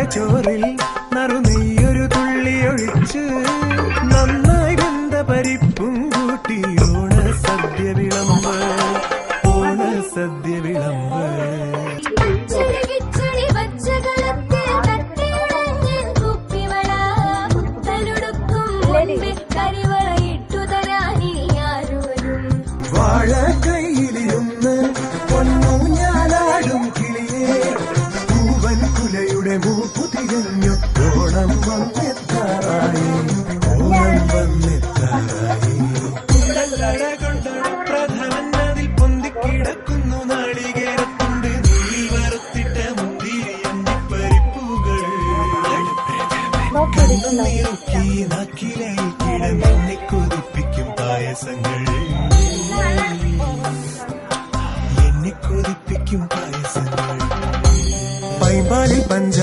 ചൂട് ചോറിൽ നറുനെയ്യൊരു തുള്ളി ഒഴിച്ച് നന്നായി വെന്ത പരിപ്പും കൂട്ടി ഓണ സദ്യ വിളമ്പ് ഓണ സദ്യ വിളമ്പ് കിച്ചടി കുലയുടെ മൂപ്പു തികഞ്ഞു ഓണം വന്നെത്താറായി ഓണം വന്നെത്താറായി പ്രധാനൻ അതിൽ പൊന്തിക്കിടക്കുന്നു നാളികേരത്തുണ്ട്. നീ വറുത്തിട്ട മുന്തിരി അണ്ടിപ്പരിപ്പുകൾ നീക്കി നക്കിലായി കിടന്നെ കൊതിപ്പിക്കും പായസങ്ങൾ. എന്നെ കൊതിപ്പിക്കും പായസങ്ങൾ. പൈമ്പാലിൽ പഞ്ച